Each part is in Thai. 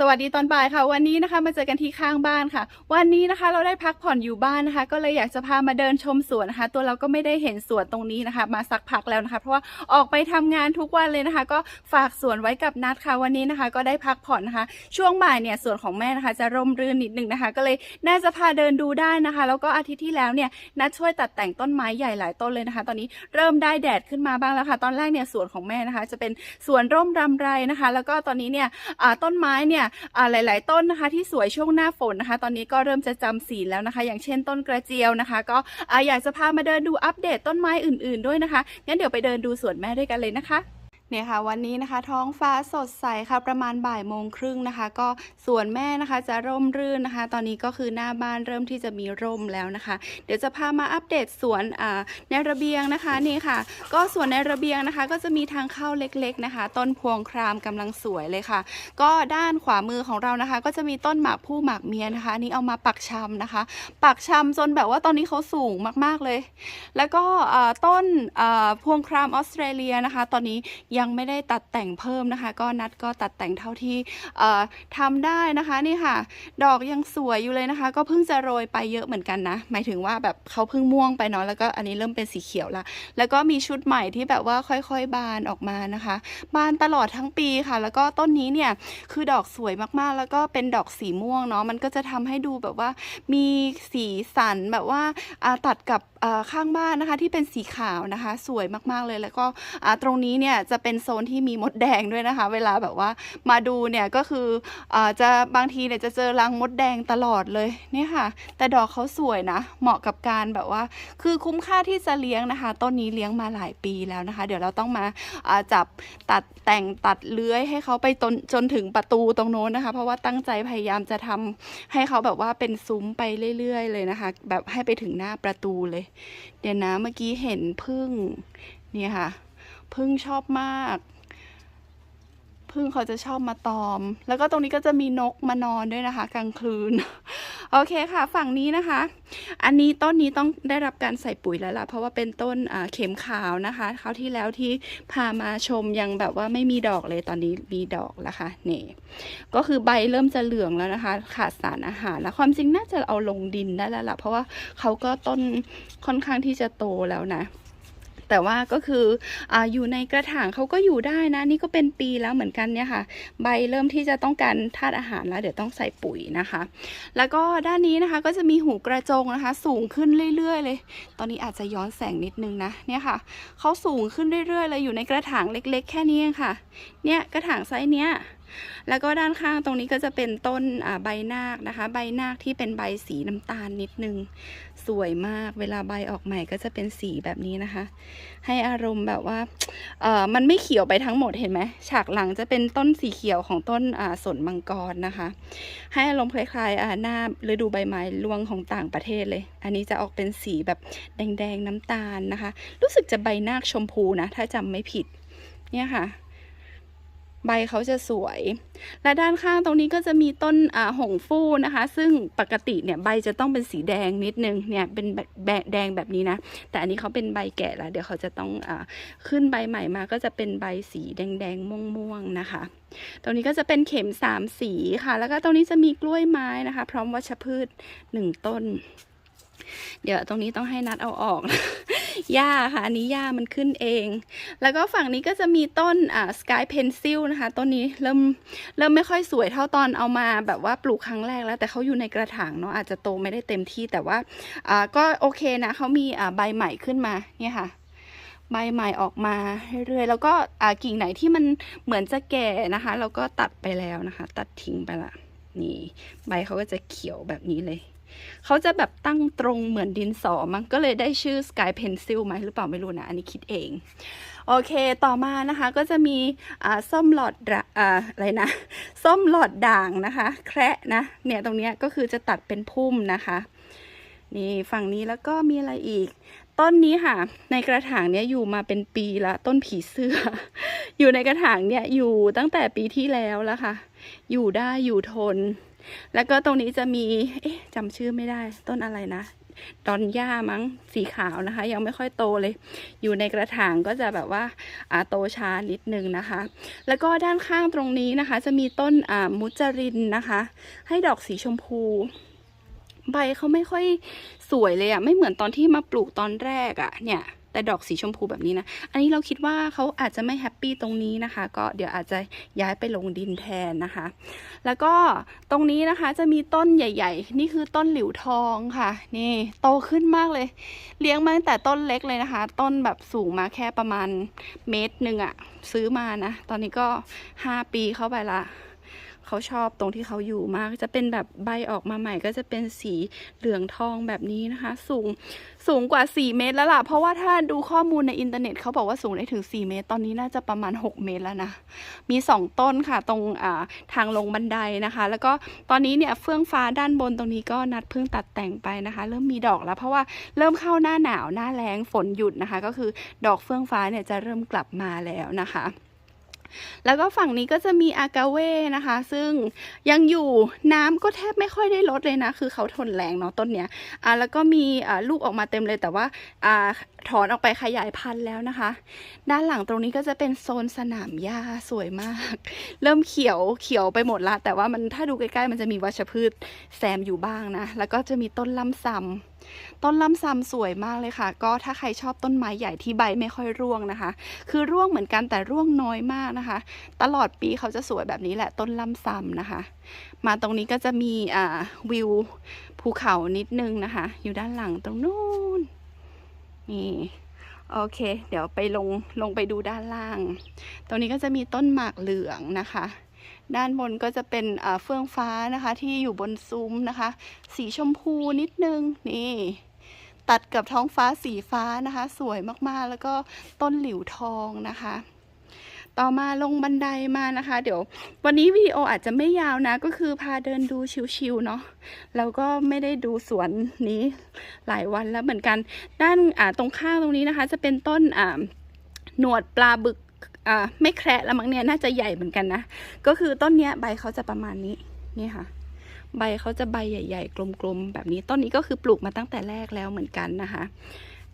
สวัสดีตอนบ่ายค่ะ วันนี้นะคะมาเจอกันที่ข้างบ้านค่ะ วันนี้นะคะเราได้พักผ่อนอยู่บ้านนะคะ ก็เลยอยากจะพามาเดินชมสวนนะคะ ตัวเราก็ไม่ได้เห็นสวนตรงนี้นะคะ มาสักพักแล้วนะคะ เพราะว่าออกไปทำงานทุกวันเลยนะคะ ก็ฝากสวนไว้กับนัดค่ะ วันนี้นะคะ ก็ได้พักผ่อนนะคะ ช่วงบ่ายเนี่ยสวนของแม่นะคะ จะร่มรื่นนิดนึงนะคะ ก็เลยน่าจะพาเดินดูได้นะคะ แล้วก็อาทิตย์ที่แล้วเนี่ยนัดช่วยตัดแต่งต้นไม้ใหญ่หลายต้นเลยนะคะ ตอนนี้เริ่มได้แดดขึ้นมาบ้างแล้วค่ะ ตอนแรกเนี่ยสวนของแม่นะคะ จะเป็นสวนร่มรำไรนะคะ แล้วก็ตอนนี้เนี่ยต้นไม้เนี่ยหลาย ๆ ต้นนะคะที่สวยช่วงหน้าฝนนะคะ ตอนนี้ก็เริ่มจะจำสีแล้วนะคะ อย่างเช่นต้นกระเจียวนะคะ ก็อ่าอยากจะพามาเดินดูอัปเดตต้นไม้อื่น ๆ ด้วยนะคะงั้นเดี๋ยวไปเดินดูสวนแม่ด้วยกันเลยนะคะ เนี่ยค่ะวันนี้นะคะท้องฟ้าสดใสค่ะประมาณบ่ายโมงครึ่งนะคะ ก็สวนแม่นะคะจะร่มรื่นนะคะ ตอนนี้ก็คือหน้าบ้านเริ่มที่จะมีร่มแล้วนะคะ เดี๋ยวจะพามาอัปเดตสวนอ่าในระเบียงนะคะนี่ค่ะ ก็สวนในระเบียงนะคะ ก็จะมีทางเข้าเล็กๆนะคะ ต้นพวงครามกำลังสวยเลยค่ะ ก็ด้านขวามือของเรานะคะ ก็จะมีต้นหมากผู้หมากเมียนะคะนี่เอามาปักชำนะคะ ปักชำจนแบบว่าตอนนี้เขาสูงมากๆเลย แล้วก็ต้นพวงครามออสเตรเลียนะคะ ตอนนี้ยังไม่ได้ตัดแต่งเพิ่มนะคะ ก็นัดก็ตัดแต่งเท่าที่ทำได้นะคะนี่ค่ะ ดอกยังสวยอยู่เลยนะคะ ก็เพิ่งจะโรยไปเยอะเหมือนกันนะ หมายถึงว่าแบบเขาเพิ่งม่วงไปเนาะแล้วก็อันนี้เริ่มเป็นสีเขียวละแล้วก็มีชุดใหม่ที่แบบว่าค่อยๆ บานออกมานะคะ บานตลอดทั้งปีค่ะ แล้วก็ต้นนี้เนี่ยคือดอกสวยมากๆ แล้วก็เป็นดอกสีม่วงเนาะมันก็จะทำให้ดูแบบว่ามีสีสันแบบว่าตัดกับ ข้างบ้านนะคะที่เป็นสีขาวนะคะ สวยมากๆเลยแล้วก็ตรงนี้เนี่ยจะเป็นโซนที่มีมดแดงด้วยนะคะ เวลาแบบว่ามาดูเนี่ยก็คืออจะบางทีเนี่ยจะเจอรังมดแดงตลอดเลยเนี่ยค่ะ แต่ดอกเขาสวยนะ เหมาะกับการแบบว่า คือคุ้มค่าที่จะเลี้ยงนะคะ ต้นนี้เลี้ยงมาหลายปีแล้วนะคะ เดี๋ยวเราต้องมาาจับตัดแต่งตัดเลื้อยให้เขาไปจนจนถึงประตูตรงโน้นนะคะ เพราะว่าตั้งใจพยายามจะทำให้เขาแบบว่าเป็นซุ้มไปเรื่อย ๆ เลยนะคะ แบบให้ไปถึงหน้าประตูเลยเดี๋ยวนะเมื่อกี้เห็นพึ่งนี่ค่ะ พึ่งชอบมาก พึ่งเขาจะชอบมาตอม แล้วก็ตรงนี้ก็จะมีนกมานอนด้วยนะคะ กลางคืน โอเคค่ะ ฝั่งนี้นะคะ อันนี้ต้นนี้ต้องได้รับการใส่ปุ๋ยแล้วล่ะ เพราะว่าเป็นต้นเข็มขาวนะคะคราวที่แล้วที่พามาชมยังแบบว่าไม่มีดอกเลยตอนนี้มีดอกแล้วค่ะนี่ ก็คือใบเริ่มจะเหลืองแล้วนะคะ ขาดสารอาหารแล้วความจริงน่าจะเอาลงดินได้แล้วล่ะเพราะว่าเขาก็ต้นค่อนข้างที่จะโตแล้วนะ แต่ว่าก็คืออาอยู่ในกระถางเขาก็อยู่ได้นะ นี่ก็เป็นปีแล้วเหมือนกันเนี่ยค่ะ ใบเริ่มที่จะต้องการธาตุอาหารแล้ว เดี๋ยวต้องใส่ปุ๋ยนะคะ แล้วก็ด้านนี้นะคะก็จะมีหูกระจงนะคะ สูงขึ้นเรื่อย ๆ เลย ตอนนี้อาจจะย้อนแสงนิดนึงนะเนี่ยค่ะเขาสูงขึ้นเรื่อยๆเลยอยู่ในกระถางเล็ก ๆ แค่นี้เองค่ะ เนี่ยกระถางไซส์เนี้ย แล้วก็ด้านข้างตรงนี้ก็จะเป็นต้นใบนาคนะคะ ใบนาคที่เป็นใบสีน้ำตาลนิดนึง สวยมากเวลาใบออกใหม่ก็จะเป็นสีแบบนี้นะคะ ให้อารมณ์แบบว่าเออมันไม่เขียวไปทั้งหมดเห็นไหมฉากหลังจะเป็นต้นสีเขียวของต้นอ่าสนมังกรนะคะ ให้อารมณ์คล้ายๆอ่าหน้าฤดูใบไม้ร่วงของต่างประเทศเลย อันนี้จะออกเป็นสีแบบแดงๆน้ำตาลนะคะ รู้สึกจะใบนาคชมพูนะ ถ้าจำไม่ผิดเนี่ยค่ะ ใบเขาจะสวย และด้านข้างตรงนี้ก็จะมีต้นหงฟู่นะคะ ซึ่งปกติเนี่ยใบจะต้องเป็นสีแดงนิดนึงเนี่ยเป็นแบบแบแดงแบบนี้นะ แต่อันนี้เขาเป็นใบแก่แล้ว เดี๋ยวเขาจะต้องอขึ้นใบใหม่มาก็จะเป็นใบสีแดงๆม่วงๆนะคะ ตรงนี้ก็จะเป็นเข็มสามสีค่ะ แล้วก็ตรงนี้จะมีกล้วยไม้นะคะ พร้อมวัชพืชหนึ่งต้น เดี๋ยวตรงนี้ต้องให้นัดเอาออก หญ้าค่ะ อันนี้หญ้ามันขึ้นเอง แล้วก็ฝั่งนี้ก็จะมีต้นอ่าสกายเพนซิลนะคะ ต้นนี้เริ่มเริ่มไม่ค่อยสวยเท่าตอนเอามาแบบว่าปลูกครั้งแรกแล้ว แต่เขาอยู่ในกระถางเนาะอาจจะโตไม่ได้เต็มที่แต่ว่าอ่าก็โอเคนะเขามีอ่าใบใหม่ขึ้นมาเนี่ยค่ะใบใหม่ออกมาเรื่อยๆ แล้วก็กิ่งไหนที่มันเหมือนจะแก่นะคะ เราก็ตัดไปแล้วนะคะ ตัดทิ้งไปละ นี่ ใบเขาก็จะเขียวแบบนี้เลย เขาจะแบบตั้งตรงเหมือนดินสอมั้งก็เลยได้ชื่อ Sky Pencil ไหมหรือเปล่าไม่รู้นะ อันนี้คิดเอง โอเคต่อมานะคะก็จะมีอ่าส้มหลอดด่าอ่าอะไรนะ ส้มหลอดด่างนะคะ แคระนะ เนี่ยตรงเนี้ยก็คือจะตัดเป็นพุ่มนะคะ นี่ฝั่งนี้แล้วก็มีอะไรอีกต้นนี้ค่ะ ในกระถางเนี้ยอยู่มาเป็นปีละ ต้นผีเสื้อ อยู่ในกระถางเนี่ยอยู่ตั้งแต่ปีที่แล้วแล้วค่ะ อยู่ได้อยู่ทน แล้วก็ตรงนี้จะมี เอ๊ะจำชื่อไม่ได้ ต้นอะไรนะ ดอนหญ้ามั้ง สีขาวนะคะ ยังไม่ค่อยโตเลย อยู่ในกระถางก็จะแบบว่าอ่าโตช้านิดนึงนะคะ แล้วก็ด้านข้างตรงนี้นะคะ จะมีต้นอ่ามุจรินนะคะ ให้ดอกสีชมพูใบเขาไม่ค่อยสวยเลยอะไม่เหมือนตอนที่มาปลูกตอนแรกอะเนี่ย แต่ดอกสีชมพูแบบนี้นะ อันนี้เราคิดว่าเขาอาจจะไม่แฮปปี้ตรงนี้นะคะ ก็เดี๋ยวอาจจะย้ายไปลงดินแทนนะคะ แล้วก็ตรงนี้นะคะจะมีต้นใหญ่ ๆ นี่คือต้นหลิวทองค่ะ นี่โตขึ้นมากเลย เลี้ยงมาตั้งแต่ต้นเล็กเลยนะคะ ต้นแบบสูงมาแค่ประมาณเมตรหนึ่งอะซื้อมานะ ตอนนี้ก็ห้าปีเข้าไปละ เขาชอบตรงที่เขาอยู่มาก จะเป็นแบบใบออกมาใหม่ ก็จะเป็นสีเหลืองทองแบบนี้นะคะ สูงสูงกว่า 4 เมตรแล้วล่ะ เพราะว่าถ้าดูข้อมูลในอินเทอร์เน็ตเขาบอกว่าสูงได้ถึง 4 เมตร ตอนนี้น่าจะประมาณ 6 เมตรแล้วนะ มี 2 ต้นค่ะตรงาทางลงบันไดนะคะ แล้วก็ตอนนี้เนี่ยเฟื่องฟ้าด้านบนตรงนี้ก็นัดเพิ่งตัดแต่งไปนะคะ เริ่มมีดอกแล้ว เพราะว่าเริ่มเข้าหน้าหนาวหน้าแล้งฝนหยุดนะคะ ก็คือดอกเฟื่องฟ้าเนี่ยจะเริ่มกลับมาแล้วนะคะ แล้วก็ฝั่งนี้ก็จะมีอากาเว่นะคะ ซึ่งยังอยู่น้ำก็แทบไม่ค่อยได้ลดเลยนะ คือเขาทนแรงเนาะต้นเนี้ยอ่าแล้วก็มีอ่าลูกออกมาเต็มเลยแต่ว่าอ่าถอนออกไปขยายพันธุ์แล้วนะคะ ด้านหลังตรงนี้ก็จะเป็นโซนสนามหญ้าสวยมาก เริ่มเขียวเขียวไปหมดละแต่ว่ามันถ้าดูใกล้ๆมันจะมีวัชพืชแซมอยู่บ้างนะ แล้วก็จะมีต้นลำซำ ต้นลำซำสวยมากเลยค่ะ ก็ถ้าใครชอบต้นไม้ใหญ่ที่ใบไม่ค่อยร่วงนะคะ คือร่วงเหมือนกันแต่ร่วงน้อยมากนะคะ ตลอดปีเขาจะสวยแบบนี้แหละต้นลำซำนะคะ มาตรงนี้ก็จะมีอ่าวิวภูเขานิดนึงนะคะ อยู่ด้านหลังตรงนู้นนี่โอเค เดี๋ยวไปลงลงไปดูด้านล่าง ตรงนี้ก็จะมีต้นหมากเหลืองนะคะ ด้านบนก็จะเป็นเฟื่องฟ้านะคะ ที่อยู่บนซุ้มนะคะ สีชมพูนิดนึงนี่ ตัดกับท้องฟ้าสีฟ้านะคะ สวยมากๆแล้วก็ต้นหลิวทองนะคะ ต่อมาลงบันไดมานะคะ เดี๋ยว วันนี้วิดีโออาจจะไม่ยาวนะ ก็คือพาเดินดูชิวๆเนาะแล้วก็ไม่ได้ดูสวนนี้หลายวันแล้วเหมือนกัน ด้านตรงข้างตรงนี้นะคะ จะเป็นต้นหนวดปลาบึก ไม่แคระแล้วมั้งเนี่ยน่าจะใหญ่เหมือนกันนะ ก็คือต้นเนี้ยใบเขาจะประมาณนี้นี่ค่ะ ใบเขาจะใบใหญ่ ๆ กลมๆแบบนี้ต้นนี้ก็คือปลูกมาตั้งแต่แรกแล้วเหมือนกันนะคะ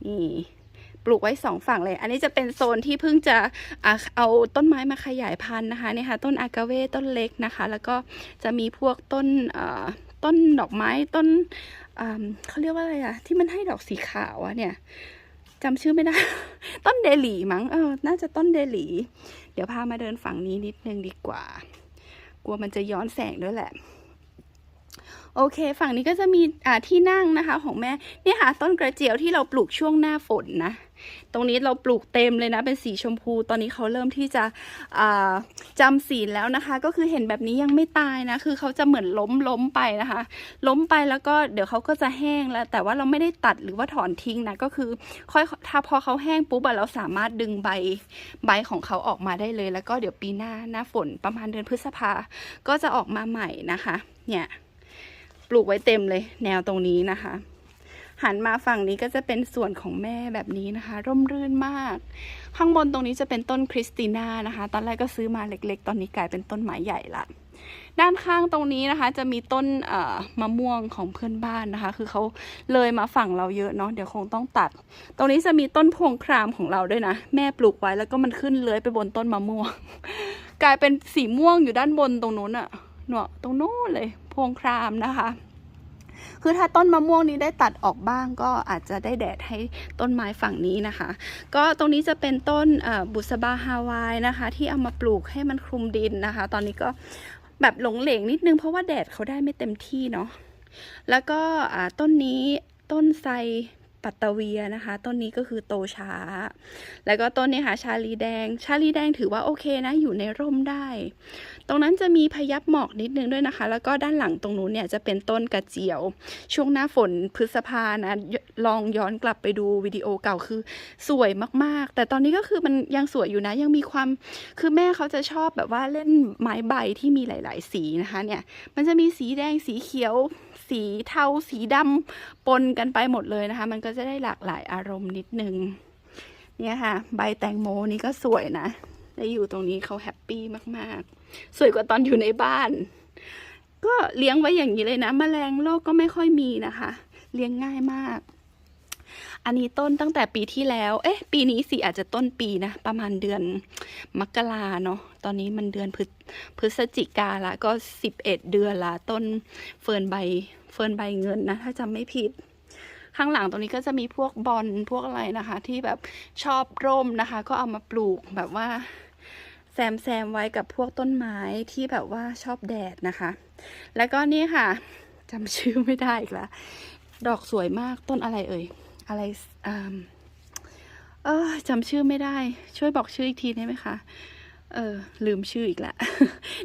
นี่ปลูกไว้สองฝั่งเลย อันนี้จะเป็นโซนที่เพิ่งจะเอาต้นไม้มาขยายพันธุ์นะคะเนี่ยค่ะต้นอากาเวต้นเล็กนะคะ แล้วก็จะมีพวกต้นต้นดอกไม้ต้นเขาเรียกว่าอะไรอะที่มันให้ดอกสีขาวอะเนี่ย จำชื่อไม่ได้ ต้นเดลี่มั้งเออ น่าจะต้นเดลี่ เดี๋ยวพามาเดินฝั่งนี้นิดนึงดีกว่า กลัวมันจะย้อนแสงด้วยแหละ โอเค ฝั่งนี้ก็จะมีอ่าที่นั่งนะคะ ของแม่เนี่ยค่ะ ต้นกระเจียวที่เราปลูกช่วงหน้าฝนนะ ตรงนี้เราปลูกเต็มเลยนะเป็นสีชมพู ตอนนี้เขาเริ่มที่จะจำศีลแล้วนะคะ ก็คือเห็นแบบนี้ยังไม่ตายนะ คือเขาจะเหมือนล้มล้มไปนะคะ ล้มไปแล้วก็เดี๋ยวเขาก็จะแห้งแล้ว แต่ว่าเราไม่ได้ตัดหรือว่าถอนทิ้งนะ ก็คือค่อยถ้าพอเขาแห้งปุ๊บเราสามารถดึงใบใบของเขาออกมาได้เลย แล้วก็เดี๋ยวปีหน้าหน้าฝนประมาณเดือนพฤษภาก็จะออกมาใหม่นะคะ เนี่ย ปลูกไว้เต็มเลย แนวตรงนี้นะคะ หันมาฝั่งนี้ก็จะเป็นส่วนของแม่แบบนี้นะคะ ร่มรื่นมาก ข้างบนตรงนี้จะเป็นต้นคริสติน่านะคะ ตอนแรกก็ซื้อมาเล็กๆ ตอนนี้กลายเป็นต้นไม้ใหญ่ละด้านข้างตรงนี้นะคะ จะมีต้นมะม่วงของเพื่อนบ้านนะคะ คือเขาเลยมาฝั่งเราเยอะเนาะเดี๋ยวคงต้องตัด ตรงนี้จะมีต้นพวงครามของเราด้วยนะ แม่ปลูกไว้แล้วก็มันขึ้นเลื้อยไปบนต้นมะม่วง กลายเป็นสีม่วงอยู่ด้านบนตรงนู้นอะเนาะตรงนู้นเลยพวงครามนะคะ คือถ้าต้นมะม่วงนี้ได้ตัดออกบ้างก็อาจจะได้แดดให้ต้นไม้ฝั่งนี้นะคะ ก็ตรงนี้จะเป็นต้นบุษบาฮาวายนะคะ ที่เอามาปลูกให้มันคลุมดินนะคะ ตอนนี้ก็แบบหลงเหลงนิดนึงเพราะว่าแดดเขาได้ไม่เต็มที่เนาะแล้วก็ต้นนี้ต้นไทรปัตตเวียนะคะ ต้นนี้ก็คือโตช้า แล้วก็ต้นนี้ค่ะชาลีแดง ชาลีแดงถือว่าโอเคนะ อยู่ในร่มได้ ตรงนั้นจะมีพยับหมอกนิดนึงด้วยนะคะ แล้วก็ด้านหลังตรงนู้นเนี่ยจะเป็นต้นกระเจียว ช่วงหน้าฝนพฤษภานะลองย้อนกลับไปดูวิดีโอเก่าคือสวยมากๆ แต่ตอนนี้ก็คือมันยังสวยอยู่นะยังมีความคือแม่เขาจะชอบแบบว่าเล่นไม้ใบที่มีหลาย ๆ สีนะคะเนี่ยมันจะมีสีแดงสีเขียว สีเทาสีดำปนกันไปหมดเลยนะคะ มันก็จะได้หลากหลายอารมณ์นิดนึงเนี่ยค่ะ ใบแตงโมนี่ก็สวยนะ ได้อยู่ตรงนี้เขาแฮปปี้มาก ๆ สวยกว่าตอนอยู่ในบ้าน ก็เลี้ยงไว้อย่างนี้เลยนะแมลงโรคก็ไม่ค่อยมีนะคะ เลี้ยงง่ายมาก อันนี้ต้นตั้งแต่ปีที่แล้ว เอ๊ะ ปีนี้สิอาจจะต้นปีนะ ประมาณเดือนมกราเนาะตอนนี้มันเดือนพฤศพฤศจิกาละก็สิบเอ็ดเดือนละต้นเฟิร์นใบเฟิร์นใบเงินนะ ถ้าจำไม่ผิดข้างหลังตรงนี้ก็จะมีพวกบอลพวกอะไรนะคะ ที่แบบชอบร่มนะคะ ก็เอามาปลูกแบบว่า แซมแซมไว้กับพวกต้นไม้ที่แบบว่าชอบแดดนะคะ แล้วก็นี่ค่ะจำชื่อไม่ได้อีกล้วดอกสวยมากต้นอะไรเอ่ย อะไรอ่าเออจำชื่อไม่ได้ ช่วยบอกชื่ออีกทีได้ไหมคะ เออ ลืมชื่ออีกแล้ว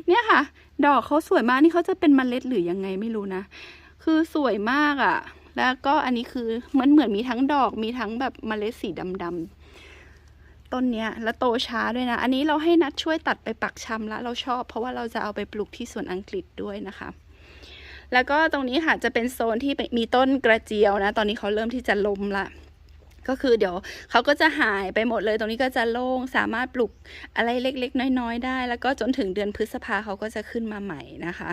เนี่ยค่ะ ดอกเขาสวยมากนี่เขาจะเป็นมเมล็ดหรือยังไงไม่รู้นะ คือสวยมากอะ่ะ แล้วก็อันนี้คือเหมือนเหมือนมีทั้งดอกมีทั้งแบบมเมล็ดสีดำ ต้นเนี้ยแล้วโตช้าด้วยนะ อันนี้เราให้นัดช่วยตัดไปปักชำละเราชอบ เพราะว่าเราจะเอาไปปลูกที่สวนอังกฤษด้วยนะคะ แล้วก็ตรงนี้ค่ะจะเป็นโซนที่มีต้นกระเจียวนะ ตอนนี้เขาเริ่มที่จะล้มละ ก็คือเดี๋ยวเขาก็จะหายไปหมดเลย ตรงนี้ก็จะโล่งสามารถปลูกอะไรเล็กๆ น้อยๆ ได้ แล้วก็จนถึงเดือนพฤษภาเขาก็จะขึ้นมาใหม่นะคะ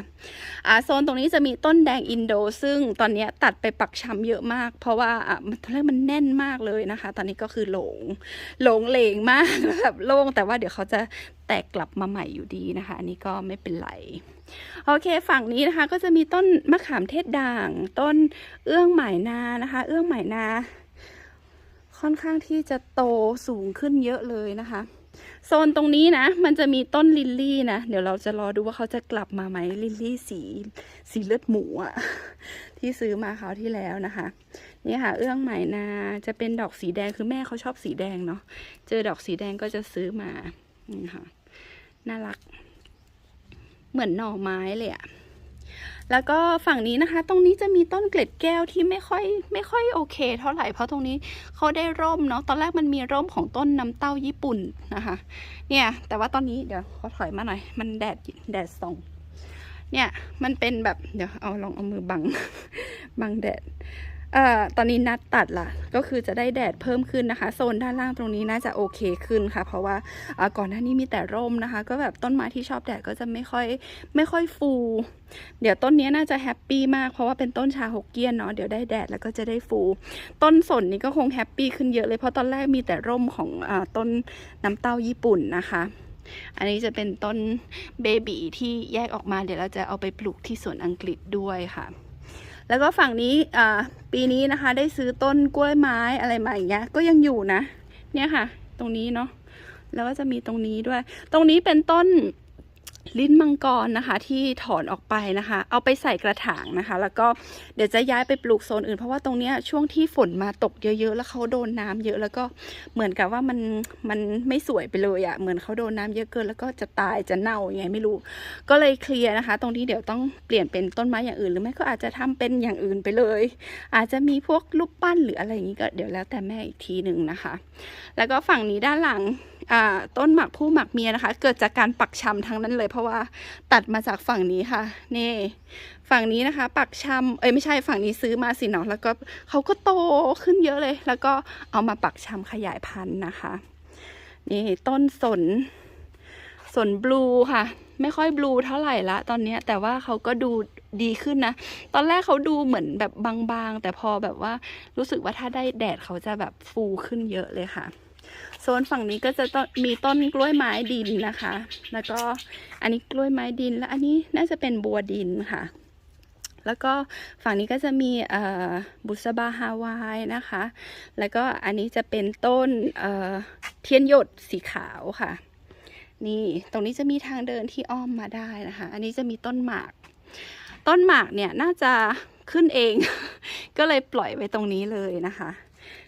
อ่าโซนตรงนี้จะมีต้นแดงอินโด ซึ่งตอนนี้ตัดไปปักชำเยอะมาก เพราะว่าอะตอนแรกมันแน่นมากเลยนะคะ ตอนนี้ก็คือหลงหลงเหลงมากแบบโล่งแต่ว่าเดี๋ยวเขาจะแตกกลับมาใหม่อยู่ดีนะคะ อันนี้ก็ไม่เป็นไรโอเคฝั่งนี้นะคะก็จะมีต้นมะขามเทศด่าง ต้นเอื้องหมายนานะคะ เอื้องหมายนา ค่อนข้างที่จะโตสูงขึ้นเยอะเลยนะคะ โซนตรงนี้นะ มันจะมีต้นลิลลี่นะ เดี๋ยวเราจะรอดูว่าเขาจะกลับมาไหมลิลลี่สีสีเลือดหมูอะที่ซื้อมาคราวที่แล้วนะคะ นี่ค่ะ เอื้องไหมนาจะเป็นดอกสีแดงคือแม่เขาชอบสีแดงเนาะเจอดอกสีแดงก็จะซื้อมานี่ค่ะน่ารัก เหมือนหน่อไม้เลยอะ แล้วก็ฝั่งนี้นะคะ ตรงนี้จะมีต้นเกล็ดแก้วที่ไม่ค่อยไม่ค่อยโอเค เท่าไหร่เพราะตรงนี้เขาได้ร่มเนาะตอนแรกมันมีร่มของต้นน้ำเต้าญี่ปุ่นนะคะ เนี่ยแต่ว่าตอนนี้เดี๋ยวขอถอยมาหน่อย มันแดดแดดส่องเนี่ยมันเป็นแบบเดี๋ยวเอาลองเอามือบังบังแดด เอ่อตอนนี้นัดตัดละก็คือจะได้แดดเพิ่มขึ้นนะคะ โซนด้านล่างตรงนี้น่าจะโอเคขึ้นค่ะ เพราะว่าก่อนหน้านี้มีแต่ร่มนะคะ ก็แบบต้นไม้ที่ชอบแดดก็จะไม่ค่อยไม่ค่อยฟู เดี๋ยวต้นนี้น่าจะแฮปปี้มากเพราะว่าเป็นต้นชาฮกเกี้ยนเนาะเดี๋ยวได้แดดแล้วก็จะได้ฟู ต้นสนนี้ก็คงแฮปปี้ขึ้นเยอะเลยเพราะตอนแรกมีแต่ร่มของอต้นน้ำเต้าญี่ปุ่นนะคะอันนี้จะเป็นต้นเบบีที่แยกออกมาเดี๋ยวเราจะเอาไปปลูกที่สวนอังกฤษด้วยค่ะ แล้วก็ฝั่งนี้ปีนี้นะคะได้ซื้อต้นกล้วยไม้อะไรมาอย่างเงี้ยก็ยังอยู่นะ เนี่ยค่ะ ตรงนี้เนาะแล้วก็จะมีตรงนี้ด้วย ตรงนี้เป็นต้น ลิ้นมังกรนะคะที่ถอนออกไปนะคะ เอาไปใส่กระถางนะคะ แล้วก็เดี๋ยวจะย้ายไปปลูกโซนอื่น เพราะว่าตรงเนี้ยช่วงที่ฝนมาตกเยอะๆ แล้วเขาโดนน้ำเยอะแล้วก็เหมือนกับว่ามันมันไม่สวยไปเลยอะ่ะเหมือนเขาโดนน้ำเยอะเกินแล้วก็จะตายจะเน่ายังไงไม่รู้ ก็เลยเคลียร์นะคะ ตรงที่เดี๋ยวต้องเปลี่ยนเป็นต้นไม้อย่างอื่น หรือไม่ก็อาจจะทำเป็นอย่างอื่นไปเลย อาจจะมีพวกรูปปั้นหรืออะไรอย่างนี้ก็เดี๋ยวแล้วแต่แม่อีกทีหนึ่งนะคะ แล้วก็ฝั่งนี้ด้านหลัง ต้นหมักผู้หมักเมียนะคะ เกิดจากการปักชำทั้งนั้นเลย เพราะว่าตัดมาจากฝั่งนี้ค่ะ นี่ ฝั่งนี้นะคะ ปักชำเอ้ยไม่ใช่ฝั่งนี้ซื้อมาสิเนาะแล้วก็เขาก็โตขึ้นเยอะเลย แล้วก็เอามาปักชำขยายพันธุ์นะคะ นี่ต้นสน สนบลูค่ะ ไม่ค่อยบลูเท่าไหร่ละตอนนี้แต่ว่าเขาก็ดูดีขึ้นนะ ตอนแรกเขาดูเหมือนแบบบางๆ แต่พอแบบว่ารู้สึกว่าถ้าได้แดดเขาจะแบบฟูขึ้นเยอะเลยค่ะ โซนฝั่งนี้ก็จะต้นมีต้นกล้วยไม้ดินนะคะ แล้วก็อันนี้กล้วยไม้ดิน แล้วอันนี้น่าจะเป็นบัวดินค่ะ แล้วก็ฝั่งนี้ก็จะมีบุษบาฮาวายนะคะ แล้วก็อันนี้จะเป็นต้นเเทียนหยดสีขาวค่ะ นี่ตรงนี้จะมีทางเดินที่อ้อมมาได้นะคะ อันนี้จะมีต้นหมาก ต้นหมากเนี่ยน่าจะขึ้นเอง ก็เลยปล่อยไว้ตรงนี้เลยนะคะ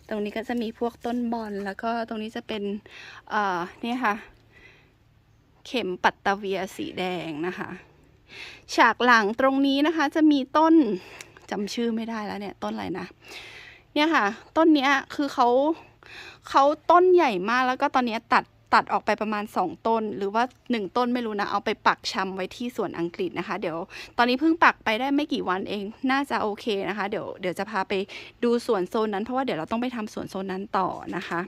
ตรงนี้ก็จะมีพวกต้นบอลแล้วก็ตรงนี้จะเป็นเอ่อนี่ยค่ะ เข็มปัตตาเวียสีแดงนะคะ ฉากหลังตรงนี้นะคะ จะมีต้นจำชื่อไม่ได้แล้วเนี่ยต้นอะไรนะ เนี่ยค่ะ ต้นเนี้ยคือเขาเขาต้นใหญ่มากแล้วก็ตอนนี้ตัด ตัดออกไปประมาณ 2 ต้น หรือว่า 1 ต้นไม่รู้นะ เอาไปปักชำไว้ที่สวนอังกฤษนะคะ เดี๋ยวตอนนี้เพิ่งปักไปได้ไม่กี่วันเองน่าจะโอเคนะคะ เดี๋ยวเดี๋ยวจะพาไปดูสวนโซนนั้นเพราะว่าเดี๋ยวเราต้องไปทำสวนโซนนั้นต่อนะคะ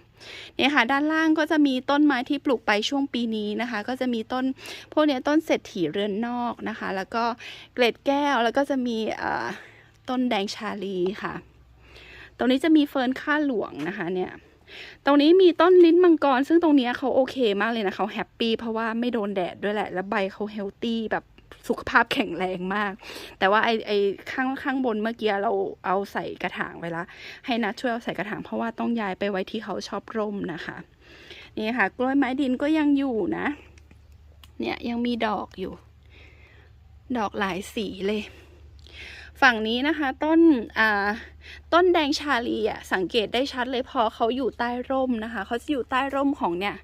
เนี่ยค่ะด้านล่างก็จะมีต้นไม้ที่ปลูกไปช่วงปีนี้นะคะ ก็จะมีต้นพวกนี้ต้นเศรษฐีเรือนนอกนะคะ แล้วก็เกล็ดแก้วแล้วก็จะมีต้นแดงชาลีค่ะ ตรงนี้จะมีเฟิร์นข้าหลวงนะคะเนี่ย ตรงนี้มีต้นลิ้นมังกร ซึ่งตรงนี้เขาโอเคมากเลยนะเขาแฮปปี้เพราะว่าไม่โดนแดดด้วยแหละ แล้วใบเขาเฮลตี้แบบสุขภาพแข็งแรงมาก แต่ว่าไอไอข้างข้างบนเมื่อกี้เราเอาใส่กระถางไว้ละ ให้นัดช่วยเอาใส่กระถางเพราะว่าต้องย้ายไปไว้ที่เขาชอบร่มนะคะ นี่ค่ะ กล้วยไม้ดินก็ยังอยู่นะ เนี่ยยังมีดอกอยู่ ดอกหลายสีเลย ฝั่งนี้นะคะต้นอ่าต้นแดงชาลีอะสังเกตได้ชัดเลยพอเขาอยู่ใต้ร่มนะคะเขาจะอยู่ใต้ร่มของเนี่ย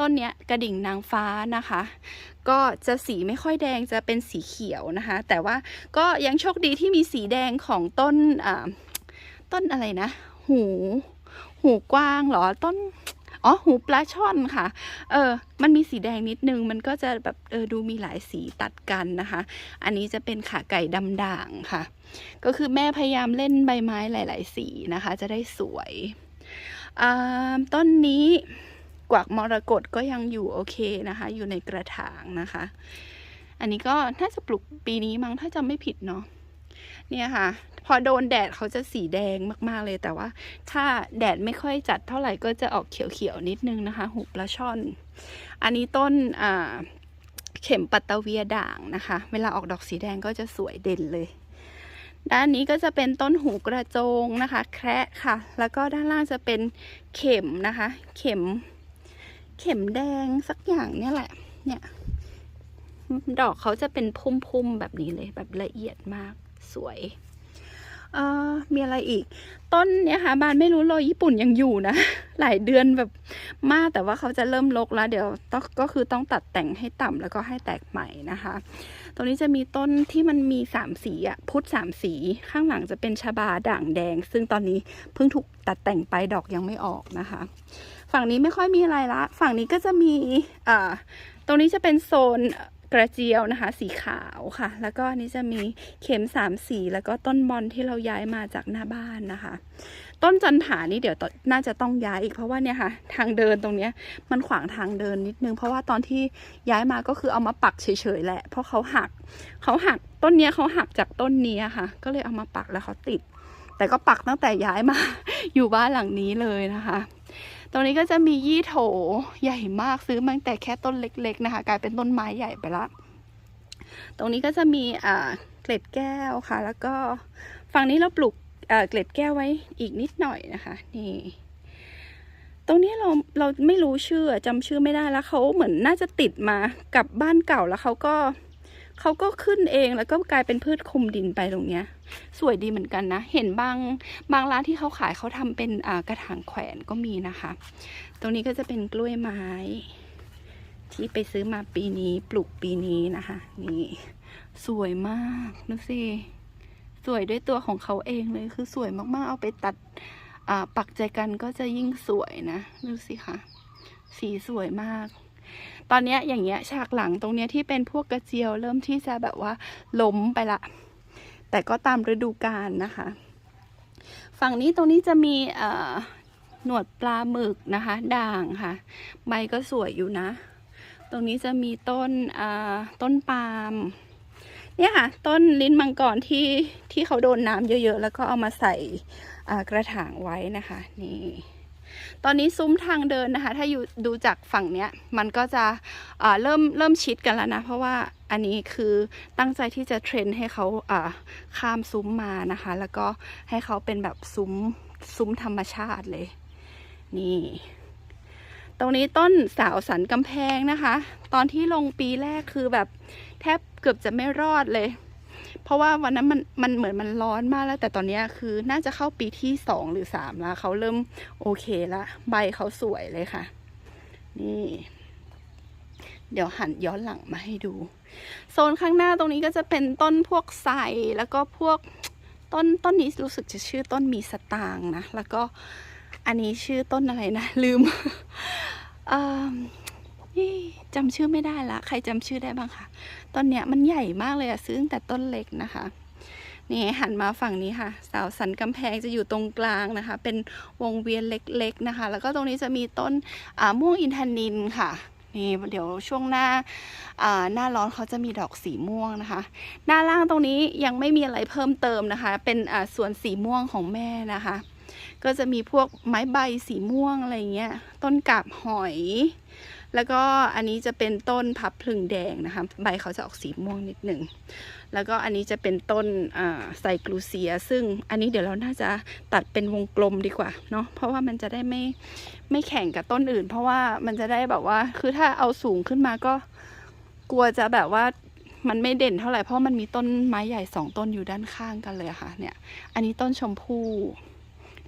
ต้นเนี้ยกระดิ่งนางฟ้านะคะ ก็จะสีไม่ค่อยแดงจะเป็นสีเขียวนะคะ แต่ว่าก็ยังโชคดีที่มีสีแดงของต้นอ่าต้นอะไรนะ หู หูกว้างหรอต้น อ๋อหูปลาช่อนค่ะ เออ มันมีสีแดงนิดนึง มันก็จะแบบเออดูมีหลายสีตัดกันนะคะ อันนี้จะเป็นขาไก่ดำด่างค่ะ ก็คือแม่พยายามเล่นใบไม้หลาย ๆ สีนะคะ จะได้สวยอ่าต้นนี้กวักมรกตก็ยังอยู่โอเคนะคะ อยู่ในกระถางนะคะ อันนี้ก็น่าจะปลูกปีนี้มั้งถ้าจำไม่ผิดเนาะ เนี่ยค่ะ พอโดนแดดเขาจะสีแดงมากๆเลยแต่ว่า ถ้าแดดไม่ค่อยจัดเท่าไหร่ก็จะออกเขียวๆนิดนึงนะคะหูปลาช่อน อันนี้ต้นอ่าเข็มปัตตเวียด่างนะคะ เวลาออกดอกสีแดงก็จะสวยเด่นเลย ด้านนี้ก็จะเป็นต้นหูกระโจงนะคะ แคระค่ะ แล้วก็ด้านล่างจะเป็นเข็มนะคะ เข็ม เข็มแดงสักอย่างเนี่ยแหละ เนี่ย ดอกเขาจะเป็นพุ่มๆแบบนี้เลยแบบละเอียดมาก สวยเอ่อมีอะไรอีก ต้นเนี่ยค่ะบานไม่รู้เลยญี่ปุ่นยังอยู่นะ หลายเดือนแบบมากแต่ว่าเขาจะเริ่มรกแล้ว เดี๋ยวต้องก็คือต้องตัดแต่งให้ต่ำแล้วก็ให้แตกใหม่นะคะ ตรงนี้จะมีต้นที่มันมีสามสีอะพุทธสามสีข้างหลังจะเป็นชบาด่างแดง ซึ่งตอนนี้เพิ่งถูกตัดแต่งไปดอกยังไม่ออกนะคะ ฝั่งนี้ไม่ค่อยมีอะไรละ ฝั่งนี้ก็จะมีอ่าตรงนี้จะเป็นโซน กระเจียวนะคะ สีขาวค่ะ แล้วก็อันนี้จะมีเข็มสามสีแล้วก็ต้นบอลที่เราย้ายมาจากหน้าบ้านนะคะ ต้นจันผานี่เดี๋ยวน่าจะต้องย้ายอีกเพราะว่าเนี่ยค่ะ ทางเดินตรงเนี้ยมันขวางทางเดินนิดนึง เพราะว่าตอนที่ย้ายมาก็คือเอามาปักเฉยๆแหละ เพราะเขาหักเขาหักต้นเนี้ยเขาหักจากต้นนี้ค่ะ ก็เลยเอามาปักแล้วเขาติด แต่ก็ปักตั้งแต่ย้ายมาอยู่บ้านหลังนี้เลยนะคะ ตรงนี้ก็จะมียี่โถใหญ่มากซื้อมาแต่แค่ต้นเล็ก ๆ นะคะ กลายเป็นต้นไม้ใหญ่ไปละตรงนี้ก็จะมีอ่าเกล็ดแก้วค่ะ แล้วก็ฝั่งนี้เราปลูกอ่าเกล็ดแก้วไว้อีกนิดหน่อยนะคะนี่ตรงนี้เราเราไม่รู้ชื่อจำชื่อไม่ได้แล้วเขาเหมือนน่าจะติดมากับบ้านเก่าแล้วเขาก็ เขาก็ขึ้นเองแล้วก็กลายเป็นพืชคลุมดินไปตรงเนี้ย สวยดีเหมือนกันนะ เห็นบางบางร้านที่เขาขายเขาทำเป็นกระถางแขวนก็มีนะคะ ตรงนี้ก็จะเป็นกล้วยไม้ ที่ไปซื้อมาปีนี้ปลูกปีนี้นะคะ นี่สวยมากดูสิสวยด้วยตัวของเขาเองเลยคือสวยมากๆ เอาไปตัดปักใจกันก็จะยิ่งสวยนะ ดูสิคะสีสวยมาก ตอนเนี้ยอย่างเงี้ยฉากหลังตรงเนี้ยที่เป็นพวกกระเจียว เริ่มที่จะแบบว่าล้มไปละ แต่ก็ตามฤดูกาลนะคะ ฝั่งนี้ตรงนี้จะมีหนวดปลาหมึกนะคะ ด่างค่ะ ใบก็สวยอยู่นะ ตรงนี้จะมีต้นต้นปาล์มเนี่ยค่ะ ต้นลิ้นมังกรที่ที่เขาโดนน้ำเยอะๆ แล้วก็เอามาใส่กระถางไว้นะคะ นี่ ตอนนี้ซุ้มทางเดินนะคะ ถ้าอยู่ดูจากฝั่งเนี้ยมันก็จะเริ่มเริ่มชิดกันแล้วนะ เพราะว่าอันนี้คือตั้งใจที่จะเทรนให้เขาอ่าข้ามซุ้มมานะคะ แล้วก็ให้เขาเป็นแบบซุ้มซุ้มธรรมชาติเลย นี่ ตรงนี้ต้นสาวสันกำแพงนะคะ ตอนที่ลงปีแรกคือแบบแทบเกือบจะไม่รอดเลย เพราะว่าวันนั้นมันมันเหมือนมันร้อนมากแล้ว แต่ตอนนี้คือน่าจะเข้าปีที่สองหรือสามแล้วเขาเริ่มโอเคละใบเขาสวยเลยค่ะ นี่ เดี๋ยวหันย้อนหลังมาให้ดู โซนข้างหน้าตรงนี้ก็จะเป็นต้นพวกไทรแล้วก็พวกต้นต้นนี้รู้สึกจะชื่อต้นมีสตางนะ แล้วก็อันนี้ชื่อต้นอะไรนะ ลืม ยี่จำชื่อไม่ได้ละ ใครจำชื่อได้บ้างคะต้นเนี้ยมันใหญ่มากเลยอะซื้อตั้งแต่ต้นเล็กนะคะนี่หันมาฝั่งนี้ค่ะสาวสันกำแพงจะอยู่ตรงกลางนะคะ เป็นวงเวียนเล็ก ๆนะคะ แล้วก็ตรงนี้จะมีต้นม่วงอินทนินค่ะนี่เดี๋ยวช่วงหน้าหน้าร้อนเขาจะมีดอกสีม่วงนะคะ หน้าล่างตรงนี้ยังไม่มีอะไรเพิ่มเติมนะคะ เป็นสวนสีม่วงของแม่นะคะ ก็จะมีพวกไม้ใบสีม่วงอะไรเงี้ย ต้นกาบหอย แล้วก็อันนี้จะเป็นต้นพับพลึงแดงนะคะ ใบเขาจะออกสีม่วงนิดหนึ่ง แล้วก็อันนี้จะเป็นต้นไซกลูเซีย ซึ่งอันนี้เดี๋ยวเราน่าจะตัดเป็นวงกลมดีกว่าเนาะ เพราะว่ามันจะได้ไม่ไม่แข่งกับต้นอื่น เพราะว่ามันจะได้แบบว่า คือถ้าเอาสูงขึ้นมาก็กลัวจะแบบว่ามันไม่เด่นเท่าไหร่เพราะมันมีต้นไม้ใหญ่สองต้นอยู่ด้านข้างกันเลยค่ะเนี่ย อันนี้ต้นชมพู่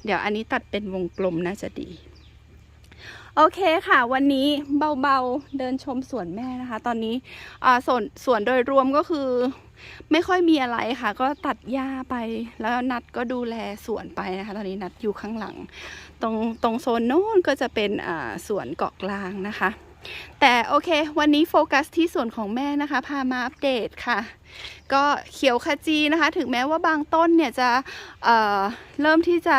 เดี๋ยวอันนี้ตัดเป็นวงกลมน่าจะดี โอเคค่ะ วันนี้เบาๆเดินชมสวนแม่นะคะ ตอนนี้ส่วนสวนโดยรวมก็คือ ไม่ค่อยมีอะไรค่ะ ก็ตัดหญ้าไปแล้วนัดก็ดูแลสวนไปนะคะ ตอนนี้นัดอยู่ข้างหลัง ตรงตรงโซนโน้นก็จะเป็นสวนเกาะกลางนะคะ แต่โอเค วันนี้โฟกัสที่ส่วนของแม่นะคะ พามาอัปเดตค่ะ ก็เขียวขจีนะคะ ถึงแม้ว่าบางต้นเนี่ยจะเเริ่มที่จะ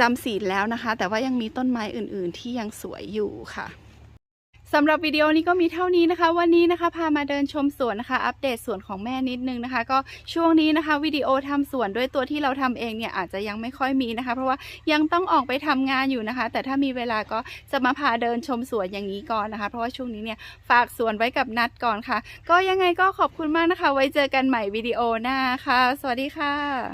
จำศีลแล้วนะคะ แต่ว่ายังมีต้นไม้อื่น ๆ ที่ยังสวยอยู่ค่ะ สำหรับวิดีโอนี้ก็มีเท่านี้นะคะ วันนี้นะคะพามาเดินชมสวนนะคะ อัปเดตสวนของแม่นิดนึงนะคะ ก็ช่วงนี้นะคะวิดีโอทำสวนด้วยตัวที่เราทำเองเนี่ยอาจจะยังไม่ค่อยมีนะคะ เพราะว่ายังต้องออกไปทำงานอยู่นะคะ แต่ถ้ามีเวลาก็จะมาพาเดินชมสวนอย่างนี้ก่อนนะคะ เพราะว่าช่วงนี้เนี่ยฝากสวนไว้กับนัดก่อนค่ะ ก็ยังไงก็ขอบคุณมากนะคะ ไว้เจอกันใหม่วิดีโอหน้าค่ะ สวัสดีค่ะ